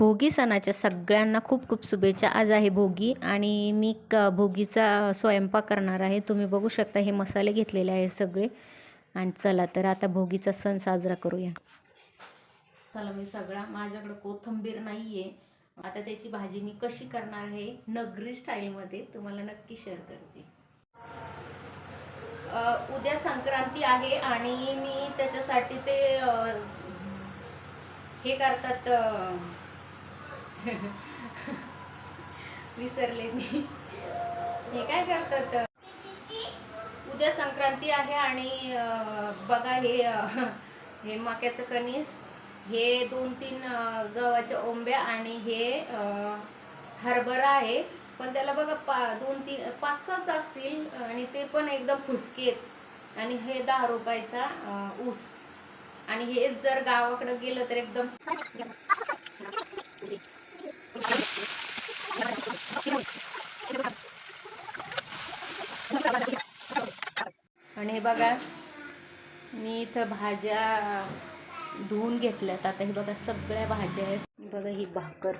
भोगी सणाच्या सगळ्यांना खूप खूप शुभेच्छा. आज आहे भोगी आणि मी क भोगीचा स्वयंपाक करणार आहे. तुम्ही बघू शकता हे मसाले घेतलेले आहे सगळे. आणि चला तर आता भोगीचा सण साजरा करूया. चला मी सगळा माझ्याकडं कोथंबीर नाही आहे आता त्याची भाजी मी कशी करणार आहे नगरी स्टाईलमध्ये तुम्हाला नक्की शेअर करते. उद्या संक्रांती आहे आणि मी त्याच्यासाठी ते हे करतात विसरले मी. हे काय करतात? उद्या संक्रांती आहे आणि बघा हे हे मक्याचं कणीस हे दोन तीन गव्हाच्या ओंब्या आणि हे हरभरा आहे. पण त्याला बघा पा दोन तीन पाच सहाच असतील आणि ते पण एकदम फुसकेत. आणि हे दहा रुपयाचा ऊस. आणि हे जर गावाकडं गेलं तर एकदम आणि हे बघा मी इथं भाज्या धुवून घेतल्यात. आता हे बघा सगळ्या भाज्या आहेत. बघा ही भाकर.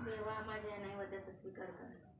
देवा माझ्या नैवेद्याचा स्वीकार करा.